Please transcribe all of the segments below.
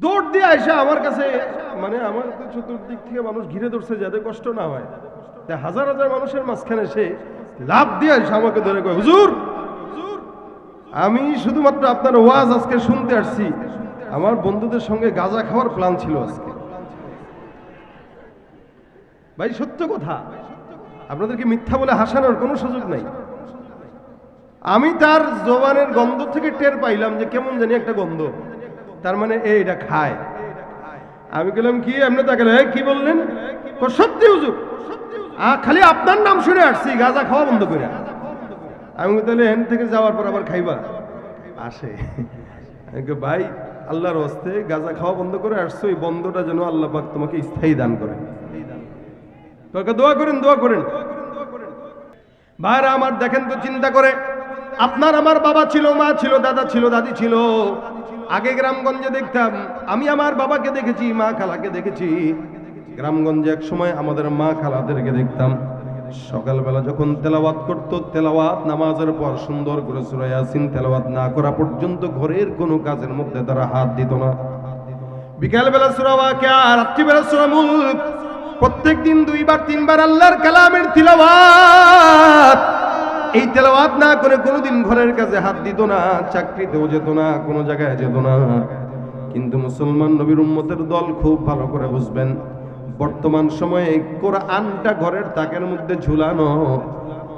দৌড় দিয়ে আইসা আমার কাছে মানে আমার তো চতুর্দিক থেকে মানুষ ঘিরে ধরছে যাতে কষ্ট না হয়। তাই হাজার হাজার মানুষের মাঝখানে সে লাভ দিয়ে আইসা আমাকে ধরে কয়, হুজুর, আমি শুধুমাত্র আপনার ওয়াজ আজকে শুনতে আসছি। আমার বন্ধুদের সঙ্গে গাঁজা খাওয়ার প্ল্যান ছিল আজকে। ভাই, সত্য কথা। আপনাদেরকে মিথ্যা বলে হাসানোর কোনো সুযোগ নাই। আমি তার জবানের গন্ধ থেকে টের পাইলাম যে কেমন জানি একটা গন্ধ। তার মানে এ এটা খায়। আমি বললাম কি এমনি তাকে "এই, কি বললেন? সত্যি হুজুর। খালি আপনার নাম শুনে আসছি গাঁজা খাওয়া বন্ধ করে আমি তাহলে এখান থেকে যাওয়ার পর আবার খাইবা? আসে। ভাই আল্লাহর হস্তে গাঁজা খাওয়া বন্ধ করে আসছো এই বন্ধটা যেন আল্লাহ পাক তোমাকে স্থায়ী দান করে। তোকে দোয়া করেন দোয়া করেন। ভাইরা আমার দেখেন তো চিন্তা করে। আপনার আমার বাবা ছিল মা ছিল দাদা ছিল দাদি ছিল। আগে গ্রামগঞ্জে দেখতাম, আমি আমার বাবাকে দেখেছি, মা খালাকে দেখেছি। গ্রামগঞ্জে এক সময় আমাদের মা খালাদেরকে দেখতাম। সকালবেলা যখন তেলাওয়াত করতো, তেলাওয়াত নামাজের পর সুন্দর করে সূরা ইয়াসিন তেলাওয়াত না করা পর্যন্ত ঘরের কোনো কাজের মধ্যে তারা হাত দিত না। বিকালবেলা সূরা ওয়াকিয়া, রাত্রিবেলা সূরা মুলক প্রত্যেক দিন দুইবার, তিনবার আল্লাহর কালামের তিলাওয়াত। এই তেলাওয়াত না করে কোনোদিন ঘরের কাছে হাত দিত না, চাকরিতেও যেত না, কোনো জায়গায় যেত না। কিন্তু মুসলমান নবীর উম্মতের দল খুব ভালো করে বুঝবেন, বর্তমান সময়ে কোরআনটা ঘরের তাকের মধ্যে ঝুলানো,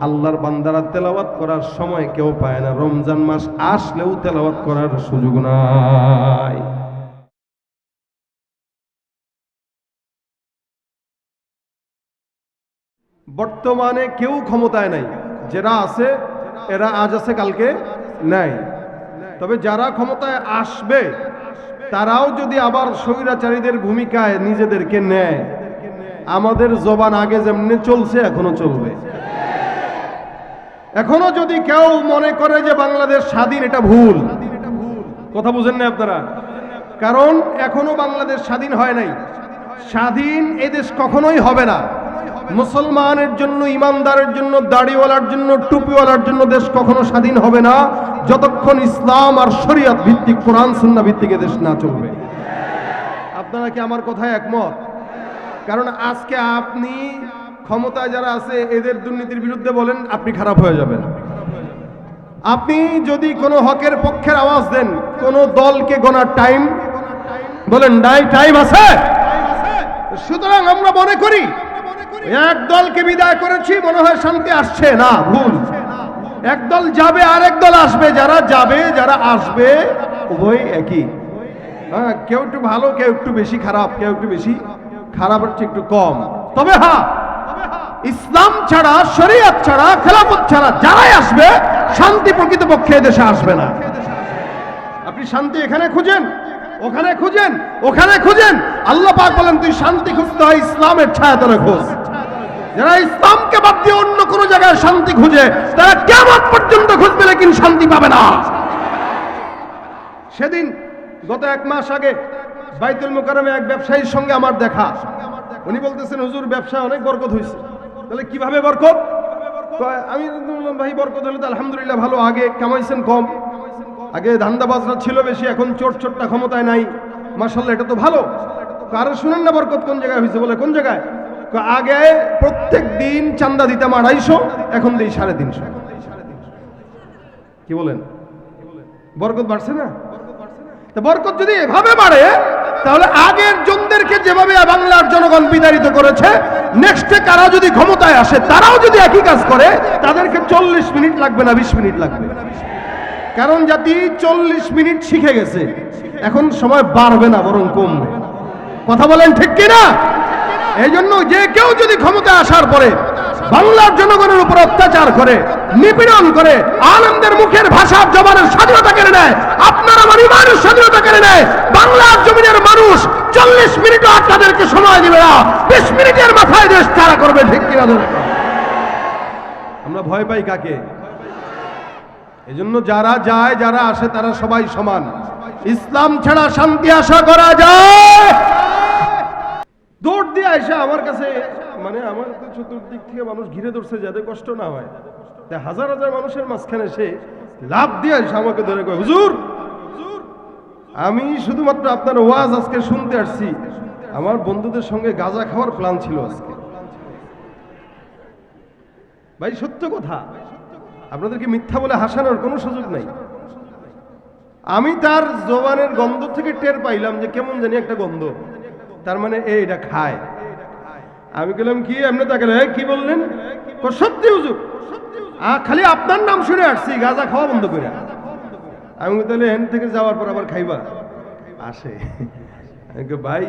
আল্লাহর বান্দারা তেলাওয়াত করার সময় কেউ পায় না। রমজান মাস আসলেও তেলাওয়াত করার সুযোগ নাই। বর্তমানে কেউ ক্ষমতায় নাই। যারা আছে, এরা আজ আছে, কালকে নাই। তবে যারা ক্ষমতায় আসবে, তারাও যদি আবার স্বৈরাচারীদের ভূমিকায় নিজেদেরকে নেয়, আমাদের জবান আগে যেমনি চলছে, এখনও চলবে। এখনও যদি কেউ মনে করে যে বাংলাদেশ স্বাধীন, এটা ভুল। কথা বুঝেন না আপনারা? কারণ এখনও বাংলাদেশ স্বাধীন হয় নাই। স্বাধীন এদেশ কখনোই হবে না। মুসলমানের জন্য, ইমানদারের জন্য, দাড়িওয়ালার জন্য, টুপিওয়ালার জন্য দেশ কখনো স্বাধীন হবে না। যতক্ষণ ইসলাম আর শরিয়ত ভিত্তিক, কোরআন, সুন্না ভিত্তিক দেশ না চলবে। আপনারা কি আমার কথায় একমত? কারণ আজকে আপনি ক্ষমতায় যারা আছে, এদের দুর্নীতির বিরুদ্ধে বলেন, আপনি খারাপ হয়ে যাবেন। আপনি যদি কোনো হকের পক্ষের আওয়াজ দেন, কোন দলকে গোনার টাইম বলেন, নাই টাইম আছে? সুতরাং আমরা মনে করি এক দলকে বিদায় করেছি, মনে হয় শান্তি আসছে না, ভুল। এক দল যাবে আর এক দল আসবে। যারা যাবে, যারা আসবে, উভয় একই। হ্যাঁ কেউ একটু ভালো, কেউ একটু বেশি খারাপ, কেউ একটু বেশি খারাপ হচ্ছে একটু কম। তবে হ্যাঁ ইসলাম ছাড়া, শরীয়ত ছাড়া, খেলাফত ছাড়া যারাই আসবে, শান্তি প্রকৃতপক্ষে দেশে আসবে না। আপনি শান্তি এখানে খুঁজেন, ওখানে খুঁজেন ওখানে খুঁজেন। আল্লাহ পাক বলেন, তুই শান্তি খুঁজতে হয় ইসলামের ছায়া তোরা খোঁজ। যারা ইসলামকে বাদ দিয়ে অন্য কোনো জায়গায় শান্তি খুঁজে, তারা কেমন পর্যন্ত খুঁজবে, লেকিন শান্তি পাবে না। সেদিন গত এক মাস আগে বাইতুল মোকারমে এক ব্যবসায়ীর সঙ্গে আমার দেখা। উনি বলতেছেন, হুজুর, ব্যবসায় অনেক বরকত হয়েছে তাহলে কীভাবে বরকত? আমি ভাই, বরকত হলে তো আলহামদুলিল্লাহ ভালো। আগে কামাইছেন কম। আগে ধান্দা ধান্দাবাজরা ছিল বেশি, এখন চোট চোটটা ক্ষমতায় নাই। মার্শাল্লাহ এটা তো ভালো। কারও শুনেন না বরকত কোন জায়গায় হয়েছে বলে, কোন জায়গায়? আগে প্রত্যেক দিন চান্দা দিতাম আড়াইশো, এখন দিই সাড়ে তিনশো। কি বলেন? বরকত বাড়ছে না? বরকত যদি এভাবে বাড়ে, তাহলে আগের জনদেরকে যেভাবে বাংলার জনগণ বিতাড়িত করেছে, নেক্সটে কারা যদি ক্ষমতায় আসে, তারাও যদি একই কাজ করে, তাদেরকে চল্লিশ মিনিট লাগবে না, বিশ মিনিট লাগবে। কারণ জাতি চল্লিশ মিনিট শিখে গেছে। এখন সময় বাড়বে না, বরং কমবে। কথা বলেন ঠিক কিনা? এই জন্য যে কেউ যদি ক্ষমতায় আসার পরে বাংলার জনগণের উপর অত্যাচার করে, নিপীড়ন করে, আনন্দের মুখের ভাষার জবানের স্বাধীনতা কেড়ে নেয়, আপনার আমার ইমানের স্বাধীনতা কেড়ে নেয়, বাংলার জমিনের মানুষ চল্লিশ মিনিটও আপনাদেরকে সময় দিবে না, বিশ মিনিটের মাথায় দেশ তারা করবে, ঠিক কিনা আমরা ভয় পাই কাকে? এজন্য যারা যায়, যারা আসে, তারা সবাই সমান। ইসলাম ছাড়া শান্তি আশা করা যায়। দৌড় দিয়ে আইসা আমার কাছে মানে আমার তো চতুর্দিক থেকে মানুষ ঘিরে ধরছে যাতে কষ্ট না হয়। তাই হাজার হাজার মানুষের মাঝখানে সে লাভ দিয়ে আইসা আমাকে ধরে কয়, হুজুর, আমি শুধুমাত্র আপনার ওয়াজ আজকে শুনতে আসছি। আমার বন্ধুদের সঙ্গে গাঁজা খাওয়ার প্ল্যান ছিল আজকে। ভাই, সত্য কথা। আপনাদেরকে মিথ্যা বলে হাসানোর কোনো সুযোগ নাই। আমি তার জবানের গন্ধ থেকে টের পাইলাম যে কেমন জানি একটা গন্ধ। তার মানে এ এটা খায়। আমি বললাম কি এমনি তাকে কি বললেন? সত্যি হুজুর। খালি আপনার নাম শুনে আসছি, গাঁজা খাওয়া বন্ধ করে আমি তাহলে এখান থেকে যাওয়ার পর আবার খাইবা? আসে। ভাই,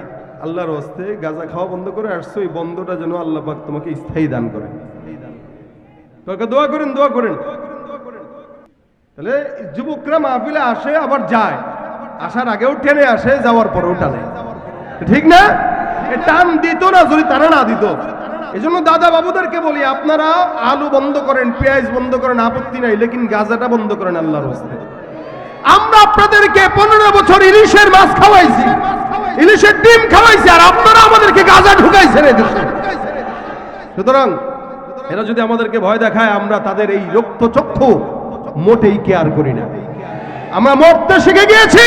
আল্লাহর হস্তে গাঁজা খাওয়া বন্ধ করে আসছো, এই বন্ধটা যেন আল্লাহ পাক তোমাকে স্থায়ী দান করে। তোকে দোয়া করেন দোয়া করেন। তাহলে যুবকরা মাহফিলে আসে, আবার যায়। আসার আগেও টেনে আসে, যাওয়ার পরেও টানে। ঠিক না? টান দিত না, যদি তারা না দিত। এই জন্য দাদা বাবুদেরকে বলি, আপনারা আলু বন্ধ করেন, পেঁয়াজ বন্ধ করেন, আপত্তি নাই, লেকিন গাজাটা বন্ধ করেন আল্লাহর হস্তে। আমরা আপনাদেরকে পনেরো বছর ইলিশের মাছ খাওয়াইছি। ইলিশের ডিম খাওয়াইছি, আর আপনারা আমাদেরকে গাজা ঢুকাইছেন সুতরাং, এরা যদি আমাদেরকে ভয় দেখায়, আমরা তাদের এই রক্তচক্ষু মোটেই কেয়ার করি না। আমরা মরতে শিখে গিয়েছি।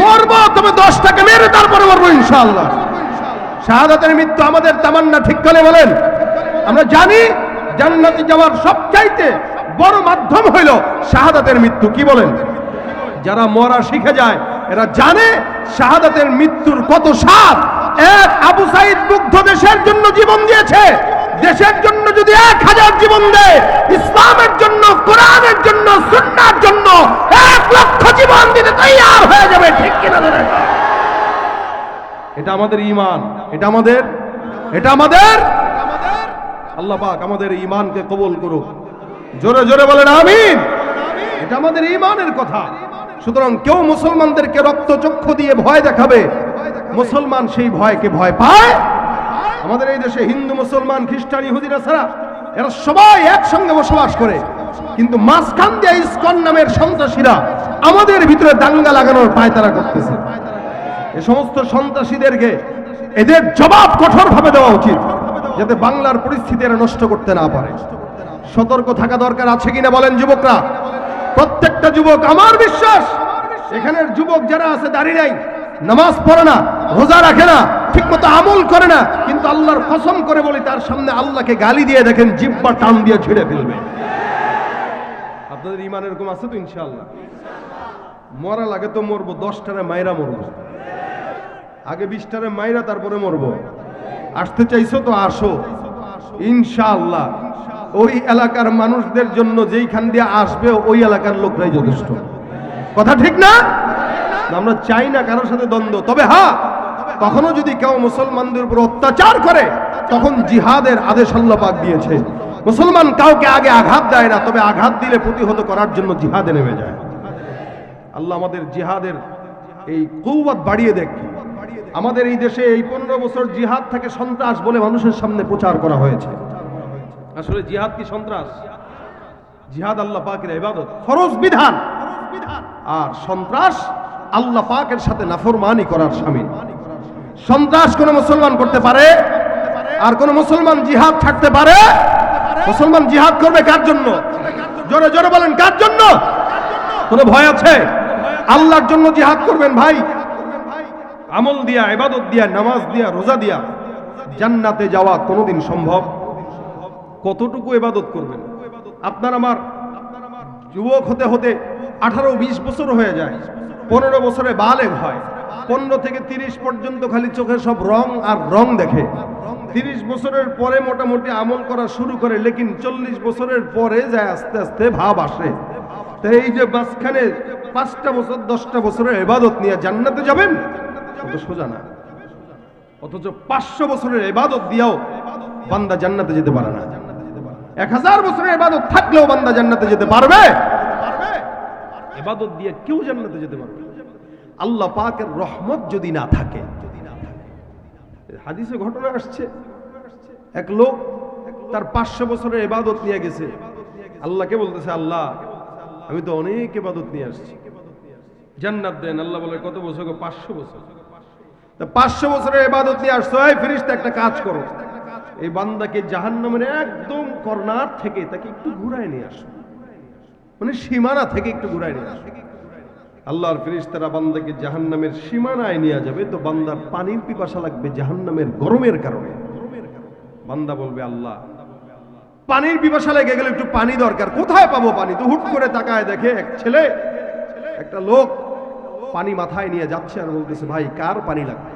মরবো, তবে দশটাকে মেরে তারপরে মরবো ইনশাআল্লাহ। শাহাদাতের মৃত্যু আমাদের তামান্না ঠিক করে বলেন। আমরা জানি জান্নাতে যাওয়ার সবচাইতে বড় মাধ্যম হইল শাহাদাতের মৃত্যু, কি বলেন? যারা মরা শিখে যায়, এরা জানে শাহাদাতের মৃত্যুর কত স্বাদ। এক আবু সাইদ মুগ্ধ দেশের জন্য জীবন দিয়েছে। দেশের জন্য যদি এক হাজার জীবন দেয়, ইসলামের জন্য, কোরআনের জন্য, সুন্নার জন্য লক্ষ জীবন দিতে তৈয়ার হয়ে যাবে, ঠিক কিনা ধরে এটা আমাদের ইমান এটা আমাদের? এটা আমাদের? আল্লাহ পাক আমাদের ইমানকে কবুল করুক। জোরে জোরে বলেন, আমিন। এটা আমাদের ইমানের কথা। সুতরাং কেউ মুসলমানদেরকে রক্তচক্ষু দিয়ে ভয় দেখাবে, মুসলমান সেই ভয়কে ভয় পায়। আমাদের এই দেশে হিন্দু, মুসলমান, খ্রিস্টান ইহুদিরা ছাড়া এরা সবাই একসঙ্গে বসবাস করে। কিন্তু মাঝখান দিয়ে ইস্কন নামের সন্ত্রাসীরা আমাদের ভিতরে দাঙ্গা লাগানোর পায়তারা করতেছে। এ সমস্ত সন্ত্রাসীদেরকে এদের জবাব কঠোরভাবে দেওয়া উচিত, যাতে বাংলার পরিস্থিতি এরা নষ্ট করতে না পারে। সতর্ক থাকা দরকার আছে কিনা বলেন যুবকরা? প্রত্যেকটা যুবক, আমার বিশ্বাস, এখানের যুবক যারা আছে, দাঁড়িয়ে নাই, নামাজ পড়ে না, রোজা রাখে না ঠিক মতো আমল করে না, কিন্তু আল্লাহর কসম করে বলি, তার সামনে আল্লাহকে গালি দিয়ে দেখেন, জিব্বা টান দিয়ে ছিঁড়ে ফেলবে। আপনাদের ইমান এরকম আছে তো ইনশাআল্লাহ? মরা লাগে তো মরবো, দশটারে মাইরা মরবো। আগে বিশটারে মাইরা তারপরে মরবো। আসতে চাইছো তো আসো। ইনশাআল্লাহ। ওই এলাকার মানুষদের জন্য যেইখান দিয়ে আসবে, ওই এলাকার লোকরাই যথেষ্ট। কথা ঠিক না? আমরা চাই না কারোর সাথে দ্বন্দ্ব। তবে হ্যাঁ কখনো যদি কেউ মুসলমানদের উপর অত্যাচার করে, তখন জিহাদের আদেশ পাক দিয়েছে। মুসলমান কাউকে আগে আঘাত দেয় না, তবে আঘাত দিলে প্রতিহত করার জন্য জিহাদে নেমে যায়। আল্লাহ আমাদের জিহাদের এই কৌবাদ বাড়িয়ে দেখ। আমাদের এই দেশে এই পনেরো বছর জিহাদ থেকে সন্ত্রাস বলে মানুষের সামনে প্রচার করা হয়েছে। আসলে জিহাদ কি সন্ত্রাস? জিহাদ আল্লাহ পাকের ইবাদত, ফরজ বিধান। আর সন্ত্রাস আল্লাহ পাকের সাথে নাফরমানি করার শামিল। সন্ত্রাস কোন মুসলমান করতে পারে, আর কোন মুসলমান জিহাদ ছাড়তে পারে। মুসলমান জিহাদ করবে কার জন্য? জোরে জোরে বলেন, কার জন্য? কোনো ভয় আছে? আল্লাহর জন্য জিহাদ করবেন ভাই। আমল দিয়া এবাদত দিয়া, নামাজ দিয়া, রোজা দিয়া জান্নাতে যাওয়া কোনোদিন সম্ভব? কতটুকু এবাদত করবেন? আপনার আমার যুবক হতে হতে আঠারো বিশ বছর হয়ে যায়। পনেরো বছরে বালেগ হয়। পনেরো থেকে তিরিশ পর্যন্ত খালি চোখে সব রং আর রং দেখে। তিরিশ বছরের পরে মোটামুটি আমল করা শুরু করে, লেকিন চল্লিশ বছরের পরে যায় আস্তে আস্তে ভাব আসে। এই যে মাঝখানে পাঁচটা বছর, দশটা বছরের এবাদত নিয়ে জান্নাতে যাবেন? অত সোজা না। অথচ পাঁচশো বছরের এবাদত দিয়েও বান্দা জান্নাতে যেতে পারে না। এক হাজার বছরের এবাদত থাকলেও বান্দা জান্নাতে যেতে পারবে? এবাদত দিয়ে কেউ জান্নাতে যেতে পারবে। আল্লাহ পাকের রহমত যদি না থাকে হাদিসে ঘটনা আসছে। এক লোক তার পাঁচশো বছরের এবাদত নিয়ে গেছে। আল্লাহকে বলতেছে, আল্লাহ, আমি তো অনেক এবাদত নিয়ে আসছি। জান্নাত দেন, আল্লাহ বলে, কত বছর পাঁচশো বছর। তা পাঁচশো বছরের এবাদত নিয়ে আসছো, এই ফিরিস্তা একটা কাজ করো। এই বান্দাকে জাহান্নামের একদম কর্নার থেকে তাকে একটু ঘুরায় নিয়ে আসো। মানে সীমানা থেকে একটু ঘুরায় নিয়ে আসো। আল্লাহর ফিরিস্তারা বান্দাকে জাহান্নামের সীমানায় নিয়ে যাবে। তো বান্দার পানির পিপাসা লাগবে জাহান্নামের গরমের কারণে। বান্দা বলবে, আল্লাহ, পানির পিপাসা লেগে গেলে একটু পানি দরকার। কোথায় পাবো পানি? তো হুট করে তাকায় দেখে এক ছেলে, একটা লোক পানি মাথায় নিয়ে যাচ্ছে আর বলতেছে, ভাই, কার পানি লাগবে?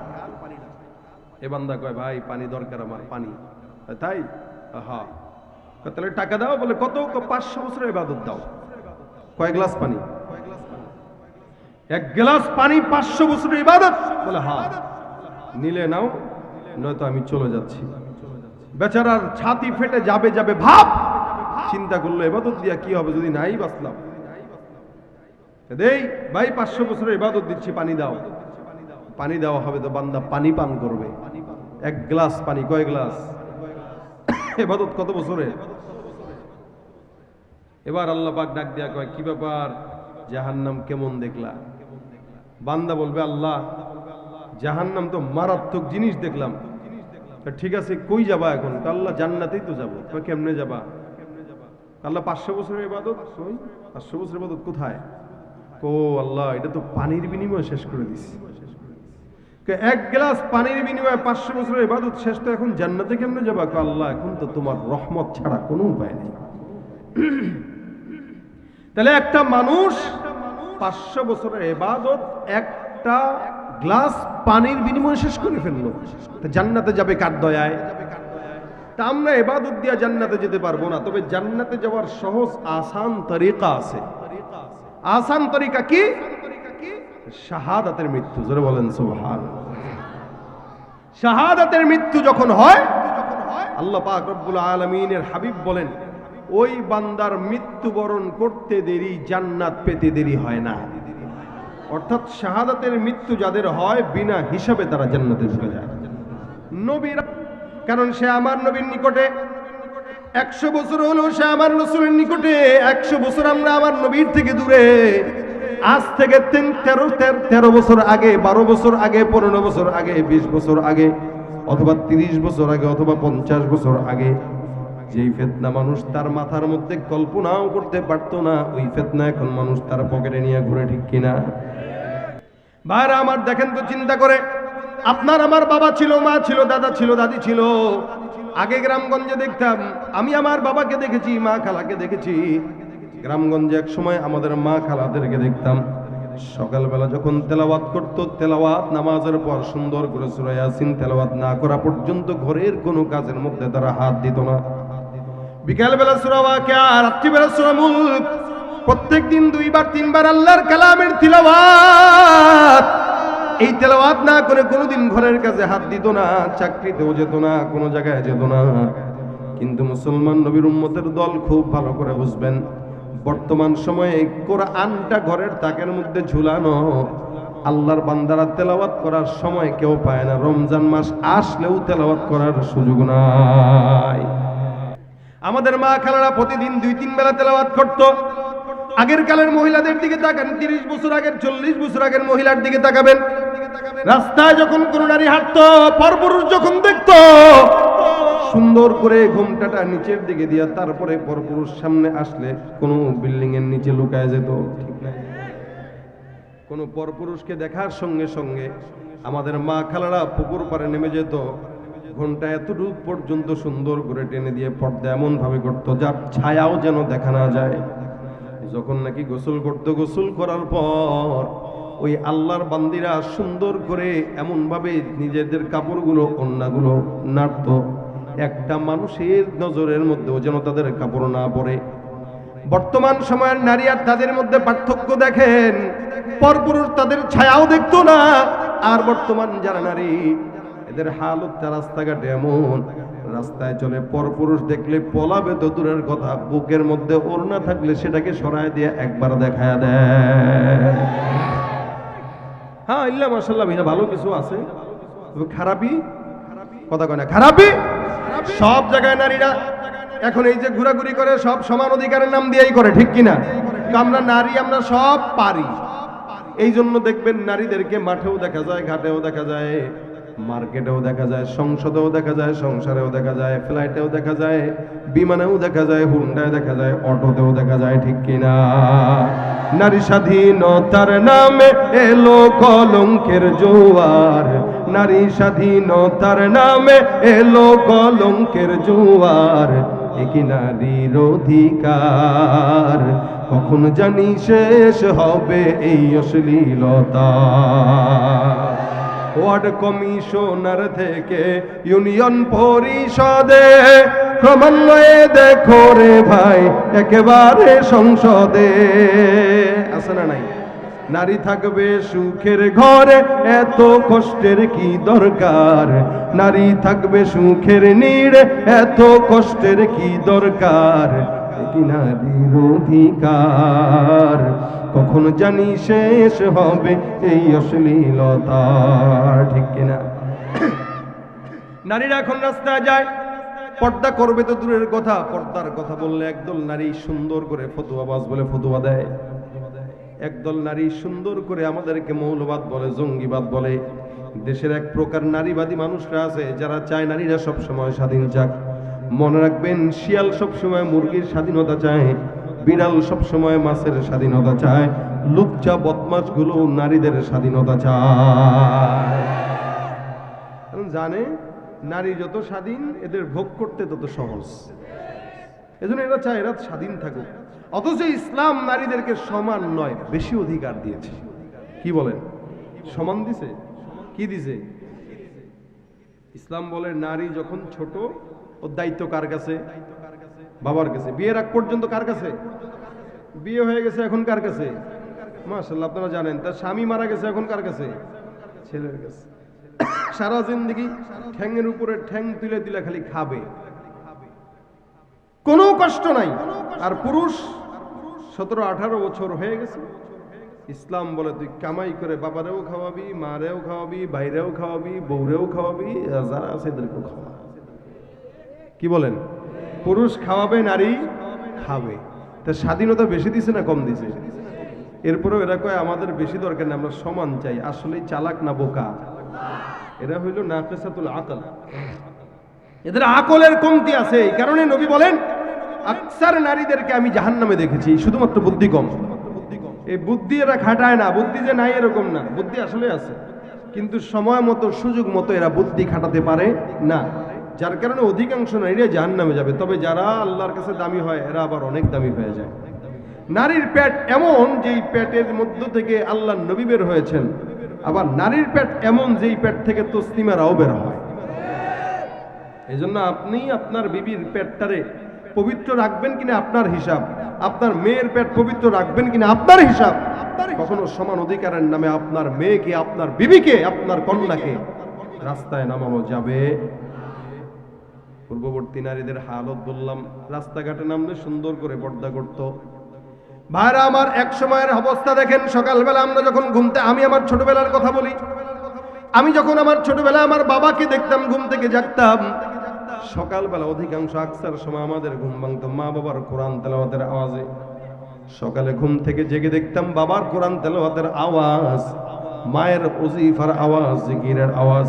এ বান্দা কয়, ভাই, পানি দরকার আমার, পানি। তাই? হা তাহলে টাকা দাও। বলে, কত? পাঁচশো বছরের ইবাদত দাও। কয় গ্লাস পানি। এক গ্লাস পানি, পাঁচশো বছরের ইবাদত? বলে হ্যাঁ নিলে নাও, নয়তো আমি চলে যাচ্ছি। বেচারার ছাতি ফেটে যাবে যাবে ভাব। চিন্তা করল, এবাদত দিয়া কি হবে? যদি নাই বাঁচলাম। দেই ভাই, পাঁচশো বছরের ইবাদত দিচ্ছি, পানি দাও। পানি দেওয়া হবে তো বান্দা পানি পান করবে। এক গ্লাস পানি, কয় গ্লাস? এবাদত কত বছরে এবার আল্লাহ পাক ডাক দেয়া কয়, কি ব্যাপার? জাহান্নাম কেমন দেখলা? বান্দা বলবে, আল্লাহ, জাহান্নাম তো মারাত্মক জিনিস দেখলাম। ঠিক আছে, কই যাবা এখন? আল্লাহ জান্নাতেই তো যাব। কেমনে যাবা? আল্লাহ, পাঁচশো বছরের ইবাদত? পাঁচশো বছরের ইবাদত কোথায়? কো আল্লাহ, এটা তো পানির বিনিময় শেষ করে দিছি। এক গ্লাস পানির বিনিময়ে পাঁচশো বছরের ইবাদত শেষ তো এখন জান্নাতে কেমনে যাবা? আল্লাহ, এখন তো তোমার রহমত ছাড়া কোনো উপায় নেই। তাহলে একটা মানুষ পাঁচশো বছরের এবাদত একটা গ্লাস পানির বিনিময়ে শেষ করে ফেলল। জান্নাতে যাবে কার দয়ায়? তা আমরা এবাদত দিয়া জান্নাতে যেতে পারব না, তবে জান্নাতে যাওয়ার সহজ আসান তরিকা আছে। আসান তরিকা কি? শাহাদাতের মৃত্যু, জোরে বলেন সুবহান। শাহাদাতের মৃত্যু যখন হয়, আল্লাহ পাক রব্বুল আলমিনের হাবিব বলেন, ওই বান্দার মৃত্যুবরণ করতে দেরি, জান্নাত পেতে দেরি হয় না। অর্থাৎ শাহাদাতের মৃত্যু যাদের হয়, বিনা হিসাবে তারা জান্নাতে ঢুকে যায়। নবীরা, কারণ সে আমার নবীর নিকটে একশো বছর হলো সে আমার রসুলের নিকটে, একশো বছর আমরা আমার নবীর থেকে দূরে। আজ থেকে তিন, তেরো তেরো বছর আগে, বারো বছর আগে, পনেরো বছর আগে, বিশ বছর আগে, অথবা তিরিশ বছর আগে, অথবা পঞ্চাশ বছর আগে, যেই ফেতনা মানুষ তার মাথার মধ্যে কল্পনাও করতে পারতো না, ওই ফেতনা এখন মানুষ তার পকেটে নিয়ে ঘুরে ঠিক কিনা। ভাইরা আমার দেখেন তো চিন্তা করে, আপনার আমার বাবা ছিল, মা ছিল, দাদা ছিল, দাদি ছিল আগে গ্রামগঞ্জে দেখতাম, আমি আমার বাবাকে দেখেছি, মা খালাকে দেখেছি। গ্রামগঞ্জে এক সময় আমাদের মা খালাদেরকে দেখতাম। সকালবেলা যখন তেলাওয়াত করতো, তেলাওয়াত নামাজের পর সুন্দর করে সূরা ইয়াসিন তেলাওয়াত না করা পর্যন্ত ঘরের কোনো কাজের মধ্যে তারা হাত দিত না। বিকালবেলা সূরা ওয়াকিয়া, রাত্রিবেলা সূরা মুলক প্রত্যেক দিন দুইবার, তিনবার আল্লাহর কালামের তিলাওয়াত। এই তেলাওয়াত না করে কোনোদিন ঘরের কাছে হাত দিত না, চাকরিতেও যেত না, কোনো জায়গায় যেত না। কিন্তু মুসলমান নবীর উম্মতের দল খুব ভালো করে বুঝবেন, বর্তমান সময়ে কোরআনটা ঘরের তাকের মধ্যে ঝুলানো, আল্লাহর বান্দারা তেলাওয়াত করার সময় কেউ পায় না। রমজান মাস আসলেও তেলাওয়াত করার সুযোগ নাই। আমাদের মা খালারা প্রতিদিন দুই, তিন বেলা তেলাওয়াত করত। আগের কালের মহিলাদের দিকে তাকান, তিরিশ বছর আগের, চল্লিশ বছর আগের মহিলার দিকে তাকাবেন। রাস্তায় যখন কোন নারী হাঁটতো, পরপুরুষ যখন দেখতো, সুন্দর করে ঘুমটাটা নিচের দিকে দিয়া তারপরে পরপুরুষ সামনে আসলে কোনো বিল্ডিং এর নিচে লুকায় যেত, ঠিক না কোনো পরপুরুষকে দেখার সঙ্গে সঙ্গে আমাদের মা খালারা পুকুর পাড়ে নেমে যেত। ঘণ্টা এতটুক পর্যন্ত সুন্দর করে টেনে দিয়ে পর্দা এমন ভাবে করতো যার ছায়াও যেন দেখা না যায়। যখন নাকি গোসল করতো, গোসল করার পর ওই আল্লাহর বান্দিরা সুন্দর করে এমনভাবে নিজেদের কাপড়গুলো, কন্যাগুলো নাড়তো। একটা মানুষের নজরের মধ্যেও যেন তাদের কাপড় না পড়ে। বর্তমান সময়ের নারী আর তাদের মধ্যে পার্থক্য দেখেন, পরপুরুষ তাদের ছায়াও দেখতো না, আর বর্তমান যারা নারী, এদের হালত রাস্তাঘাটে এমন। রাস্তায় চলে পরপুরুষ দেখলে পলাবে তো দূরের কথা, বুকের মধ্যে ওড়না থাকলে সেটাকে সরায় দিয়ে একবার দেখায় দেয়। হ্যাঁ ইল্লা মাসাল্লাহ ভিনা ভালো কিছু আছে। খারাপই, কথা কয় না, খারাপই? সব জায়গায় নারীরা এখন এই যে ঘোরাঘুরি করে, সব সমান অধিকারের নাম দিয়েই করে, ঠিক কিনা? আমরা নারী, আমরা সব পারি। এই জন্য দেখবেন নারীদেরকে মাঠেও দেখা যায়, ঘাটেও দেখা যায়। মার্কেটেও দেখা যায়, সংসদেও দেখা যায়, সংসারেও দেখা যায়, ফ্লাইটেও দেখা যায়, বিমানেও দেখা যায়, হুন্ডায় দেখা যায়, অটোতেও দেখা যায়, ঠিক কিনা? নারী স্বাধীনতার নামে এলো কলঙ্কের জোয়ার। নারী স্বাধীনতার নামে এলো কলঙ্কের জোয়ার। একই নারীর অধিকার? কখন জানি শেষ হবে এই অশ্লীলতা। ওয়ার্ড কমিশনার থেকে ইউনিয়ন পরিষদে ক্রমান্বয়ে দেখো রে ভাই, একেবারে সংসদে। আছে না নাই? নারী থাকবে সুখের ঘরে, এত কষ্টের কি দরকার? নারী থাকবে সুখের নীড়ে, এত কষ্টের কি দরকার? নারীর অধিকার কখন জানি শেষ হবে এই অশ্লীলতা ঠিক কিনা? নারীরা এখন রাস্তায় যায়, পর্দা করবে তো দূরের কথা, পর্দার কথা বললে একদল নারী সুন্দর করে ফতুয়াবাজ বলে ফতুয়া দেয়। একদল নারী সুন্দর করে আমাদেরকে মৌলবাদ বলে, জঙ্গিবাদ বলে। দেশের এক প্রকার নারীবাদী মানুষরা আছে, যারা চায় নারীরা সব সময় স্বাধীন যাক। মনে রাখবেন, শিয়াল সব সময় মুরগির স্বাধীনতা চায়, বিড়াল সব সময় মাছের স্বাধীনতা চায়, লুচ্চা বদমাশগুলো নারীদের স্বাধীনতা চায়। জানে, নারী যত স্বাধীন, এদের ভোগ করতে তত সহজ। এজন্য এরা চায়, এরা স্বাধীন থাকুক। অথচ ইসলাম নারীদেরকে সমান নয়, বেশি অধিকার দিয়েছে। কি বলেন? সমান দিছে? কি দিছে? ইসলাম বলে, নারী যখন ছোট ওর দায়িত্ব কার কাছে? বাবার কাছে। বিয়ের আগ পর্যন্ত কার কাছে? বিয়ে হয়ে গেছে এখন কার কাছে? মাশাল্লাহ আপনারা জানেন, তার স্বামী মারা গেছে এখন কার কাছে? ছেলের কাছে। সারা জিন্দগি ঠ্যাংয়ের উপরে ঠ্যাং তুলে দিলে খালি খাবে। কোনো কষ্ট নাই। আর পুরুষ, সতেরো, আঠারো বছর হয়ে গেছে। ইসলাম বলে, তুই কামাই করে বাবারেও খাওয়াবি, মারেও খাওয়াবি, বাইরেও খাওয়াবি বৌরেও খাওয়াবি, যারা আছে এদেরকেও খাওয়া। কি বলেন? পুরুষ খাওয়াবে, নারী খাবে। তা স্বাধীনতা বেশি দিছে না কম দিছে? এরপরেও এরা কয়, আমাদের বেশি দরকার নেই, আমরা সমান চাই। আসলেই চালাক না বোকা? এরা হইল নাকেসাতুল আকল। এদের আকলের কমতি আছে, এই কারণে নবী বলেন, আকসার নারীদেরকে আমি জাহান্নামে দেখেছি, শুধুমাত্র বুদ্ধি কম। এই বুদ্ধি এরা খাটায় না, বুদ্ধি যে নাই এরকম না। বুদ্ধি আসলে আছে। কিন্তু সময় মতো, সুযোগ মতো এরা বুদ্ধি খাটাতে পারে না। যার কারণে অধিকাংশ নারীরা জাহান নামে যাবে। তবে যারা আল্লাহর কাছে দামি হয়, এরা আবার অনেক দামি হয়ে যায়। নারীর পেট এমন যেই পেটের মধ্য থেকে আল্লাহ নবী বের হয়েছেন, আবার নারীর পেট এমন যেই পেট থেকে তসলিমারাও বের হয়। এই জন্য আপনি আপনার বিবির পেটটারে পবিত্র রাখবেন কিনা আপনার হিসাব, আপনার মেয়ের পেট পবিত্র রাখবেন কিনা আপনার হিসাব, কখনো সমান অধিকারের নামে আপনার মেয়েকে, আপনার বিবিকে, আপনার কন্যাকে রাস্তায় নামানো যাবে। পূর্ববর্তী নারীদের হালত বললাম, রাস্তাঘাটে নামলে সুন্দর করে পর্দা করত। ভাইরা, আমার এক সময়ের অবস্থা দেখেন, সকালবেলা আমরা যখন ঘুমতে, আমি আমার ছোটবেলার কথা বলি। আমি যখন আমার ছোটবেলা আমার বাবাকে দেখতাম, ঘুম থেকে জাগতাম। সকালবেলা অধিকাংশ আকসার সময় আমাদের ঘুম ভাঙতো, মা বাবার কোরআন তেলাওয়াতের আওয়াজে। সকালে ঘুম থেকে জেগে দেখতাম, বাবার কোরআন তেলাওয়াতের আওয়াজ, মায়ের ওজিফার আওয়াজ, জিকিরের আওয়াজ।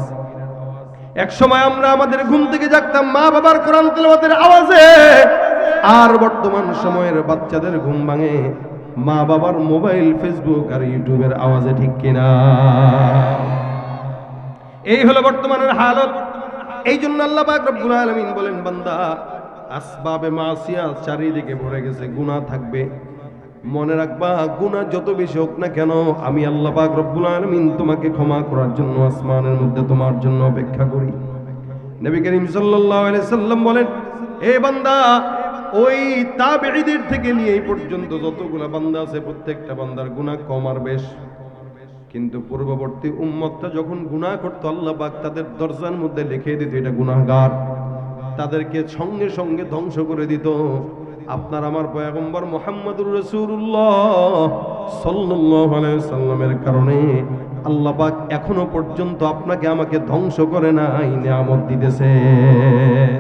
এক সময় আমরা আমাদের ঘুম থেকে জাগতাম মা বাবার কোরআন তেলাওয়াতের আওয়াজে, আর বর্তমান সময়ের বাচ্চাদের ঘুম ভাঙে মা বাবার মোবাইল, ফেসবুক আর ইউটিউবের আওয়াজে, ঠিক কিনা? এই হলো বর্তমানের হালত। এই জন্য আল্লাহ রব্বুল আলামিন বলেন, বান্দা, আসবাবে মাসিয়া চারিদিকে ভরে গেছে, গুনাহ থাকবে। মনে রাখবা, গুনাহ যত বেশি হোক না কেন, আমি আল্লাহ পাক রব্বুল আলামিন তোমাকে ক্ষমা করার জন্য আসমানের মধ্যে তোমার জন্য অপেক্ষা করি। নবী করিম আলাইহি সাল্লাম বলেন এ বান্দা, ওই তাবেঈদের থেকে নিয়ে এই পর্যন্ত যতগুলা বান্দা আছে, প্রত্যেকটা বান্দার গুনাহ কম আর বেশ। কিন্তু পূর্ববর্তী উম্মতটা যখন গুনাহ করতো, আল্লাহ পাক তাদের দরজার মধ্যে লিখে দিত, এটা গুনাহগার। তাদেরকে সঙ্গে সঙ্গে ধ্বংস করে দিত। আপনার আমার পয়গম্বর মোহাম্মদুর রসুল্লাহ সাল্লাহ সাল্লামের কারণে আল্লাহ পাক এখনও পর্যন্ত আপনাকে আমাকে ধ্বংস করে নাই, নিয়ামত দিতেছেন।